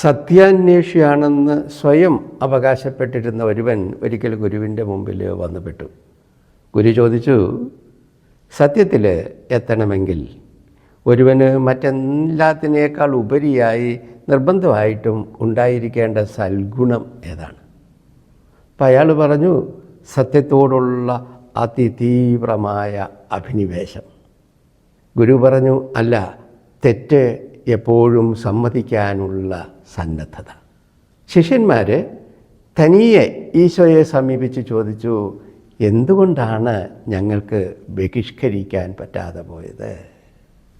സത്യാന്വേഷിയാണെന്ന് സ്വയം അവകാശപ്പെട്ടിരുന്ന ഒരുവൻ ഒരിക്കൽ ഗുരുവിന്റെ മുമ്പിൽ വന്നുപെട്ടു. ഗുരു ചോദിച്ചു സത്യത്തിൽ എത്തണമെങ്കിൽ ഒരുവന് മറ്റെല്ലാത്തിനേക്കാൾ ഉപരിയായി നിർബന്ധമായിട്ടും ഉണ്ടായിരിക്കേണ്ട സൽഗുണം ഏതാണ്? അപ്പം അയാൾ പറഞ്ഞു സത്യത്തോടുള്ള അതിതീവ്രമായ അഭിനിവേശം. ഗുരു പറഞ്ഞു അല്ല തെറ്റ് എപ്പോഴും സമ്മതിക്കാനുള്ള സന്നദ്ധത. ശിഷ്യന്മാർ തനിയെ ഈശോയെ സമീപിച്ച് ചോദിച്ചു എന്തുകൊണ്ടാണ് ഞങ്ങൾക്ക് ബഹിഷ്കരിക്കാൻ പറ്റാതെ പോയത്?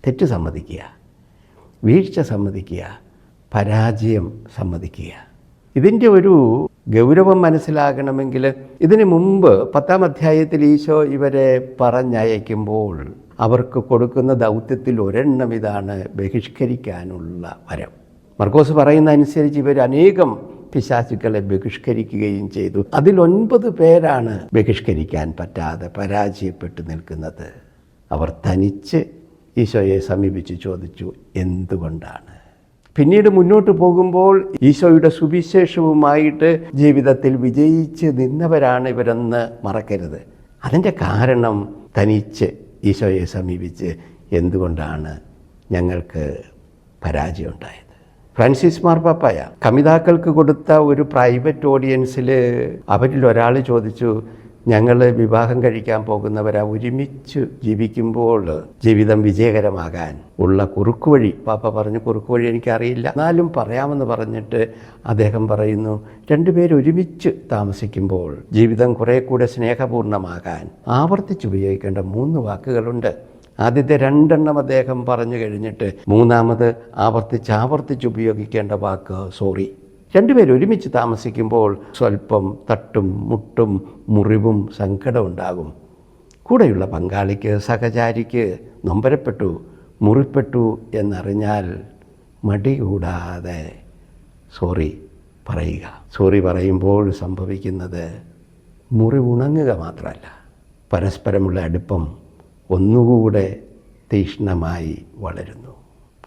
തെറ്റ് സമ്മതിക്കുക വീഴ്ച സമ്മതിക്കുക പരാജയം സമ്മതിക്കുക. ഇതിന്റെ ഒരു ഗൗരവം മനസ്സിലാകണമെങ്കിൽ ഇതിനു മുമ്പ് പത്താം അധ്യായത്തിൽ ഈശോ ഇവരെ പറഞ്ഞയക്കുമ്പോൾ അവർക്ക് കൊടുക്കുന്ന ദൗത്യത്തിൽ ഒരെണ്ണം ഇതാണ് ബഹിഷ്കരിക്കാനുള്ള വരം. മർക്കോസ് പറയുന്ന അനുസരിച്ച് ഇവർ അനേകം പിശാചുക്കളെ ബഹിഷ്കരിക്കുകയും ചെയ്തു. അതിൽ ഒൻപത് പേരാണ് ബഹിഷ്കരിക്കാൻ പറ്റാതെ പരാജയപ്പെട്ടു നിൽക്കുന്നത്. അവർ തനിച്ച് ഈശോയെ സമീപിച്ച് ചോദിച്ചു എന്തുകൊണ്ടാണ്? പിന്നീട് മുന്നോട്ട് പോകുമ്പോൾ ഈശോയുടെ സുവിശേഷവുമായിട്ട് ജീവിതത്തിൽ വിജയിച്ച് നിന്നവരാണ് ഇവരെന്ന് മറക്കരുത്. അതിന്റെ കാരണം തനിച്ച് ഈശോയെ സമീപിച്ച് എന്തുകൊണ്ടാണ് ഞങ്ങൾക്ക് പരാജയം ഉണ്ടായത് ഫ്രാൻസിസ് മാർപ്പാപ്പായ കമിതാക്കൾക്ക് കൊടുത്ത ഒരു പ്രൈവറ്റ് ഓഡിയൻസിൽ അവരിൽ ഒരാൾ ചോദിച്ചു ഞങ്ങൾ വിവാഹം കഴിക്കാൻ പോകുന്നവരാ ഒരുമിച്ച് ജീവിക്കുമ്പോൾ ജീവിതം വിജയകരമാകാൻ ഉള്ള കുറുക്കുവഴി പാപ്പ പറഞ്ഞു കുറുക്കുവഴി എനിക്കറിയില്ല. എന്നാലും പറയാമെന്ന് പറഞ്ഞിട്ട് അദ്ദേഹം പറയുന്നു രണ്ടുപേരും ഒരുമിച്ച് താമസിക്കുമ്പോൾ ജീവിതം കുറേ കൂടെ സ്നേഹപൂർണമാകാൻ ആവർത്തിച്ചുപയോഗിക്കേണ്ട മൂന്ന് വാക്കുകളുണ്ട്. ആദ്യത്തെ രണ്ടെണ്ണം അദ്ദേഹം പറഞ്ഞു കഴിഞ്ഞിട്ട് മൂന്നാമത് ആവർത്തിച്ച് ആവർത്തിച്ച് ഉപയോഗിക്കേണ്ട വാക്ക് സോറി. രണ്ടുപേരും ഒരുമിച്ച് താമസിക്കുമ്പോൾ സ്വല്പം തട്ടും മുട്ടും മുറിവും സങ്കടം ഉണ്ടാകും കൂടെയുള്ള പങ്കാളിക്ക് സഹചാരിക്ക് നൊമ്പരപ്പെട്ടു മുറിപ്പെട്ടു എന്നറിഞ്ഞാൽ മടി കൂടാതെ സോറി പറയുക. സോറി പറയുമ്പോൾ സംഭവിക്കുന്നത് മുറി ഉണങ്ങുക മാത്രമല്ല പരസ്പരമുള്ള അടുപ്പം ഒന്നുകൂടെ തീക്ഷ്ണമായി വളരുന്നു.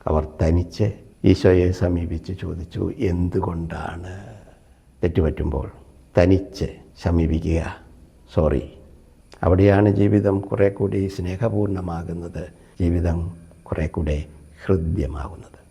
അവർ തനിച്ച് ഈശോയെ സമീപിച്ച് ചോദിച്ചു എന്തുകൊണ്ടാണ്? തെറ്റുപറ്റുമ്പോൾ തനിച്ച് സമീപിക്കുക. സോറി അവിടെയാണ് ജീവിതം കുറേ കൂടി സ്നേഹപൂർണമാകുന്നത് ജീവിതം കുറേ കൂടെ ഹൃദ്യമാകുന്നത്.